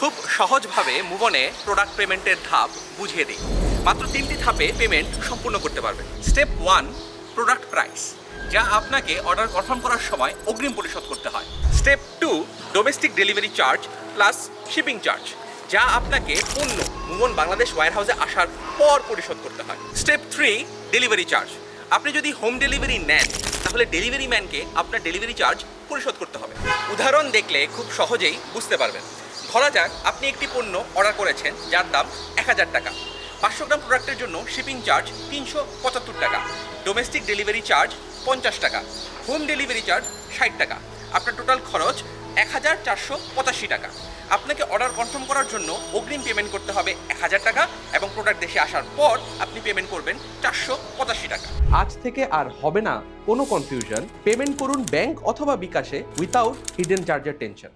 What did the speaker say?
খুব সহজভাবে মুভনে প্রোডাক্ট পেমেন্টের ধাপ বুঝিয়ে দিই। মাত্র তিনটি ধাপে পেমেন্ট সম্পূর্ণ করতে পারবেন স্টেপ ওয়ান প্রোডাক্ট প্রাইস যা আপনাকে অর্ডার কনফার্ম করার সময় অগ্রিম পরিশোধ করতে হয়। Step two domestic delivery charge plus shipping charge যা আপনাকে পণ্য মুভন বাংলাদেশ ওয়্যারহাউসে আসার পর পরিশোধ করতে হয়। স্টেপ থ্রি ডেলিভারি চার্জ আপনি যদি হোম ডেলিভারি নেন, তাহলে ডেলিভারি ম্যানকে আপনার ডেলিভারি চার্জ পরিশোধ করতে হবে। উদাহরণ দেখলে খুব সহজেই বুঝতে পারবেন। ধরা যাক, আপনি একটি পণ্য অর্ডার করেছেন, যার দাম এক হাজার টাকা। পাঁচশো গ্রাম প্রোডাক্টের জন্য শিপিং চার্জ তিনশো পঁচাত্তর টাকা। ডোমেস্টিক ডেলিভারি চার্জ পঞ্চাশ টাকা। হোম ডেলিভারি চার্জ ষাট টাকা। আপনার টোটাল খরচ এক হাজার চারশো পঁচাশি টাকা। আপনাকে অর্ডার কনফার্ম করার জন্য অগ্রিম পেমেন্ট করতে হবে এক হাজার টাকা এবং প্রোডাক্ট দেশে আসার পর আপনি পেমেন্ট করবেন চারশো পঁচাশি টাকা। আজ থেকে আর হবে না কোনো কনফিউশন পেমেন্ট করুন ব্যাংক অথবা বিকাশে উইথাউট হিডেন চার্জের টেনশন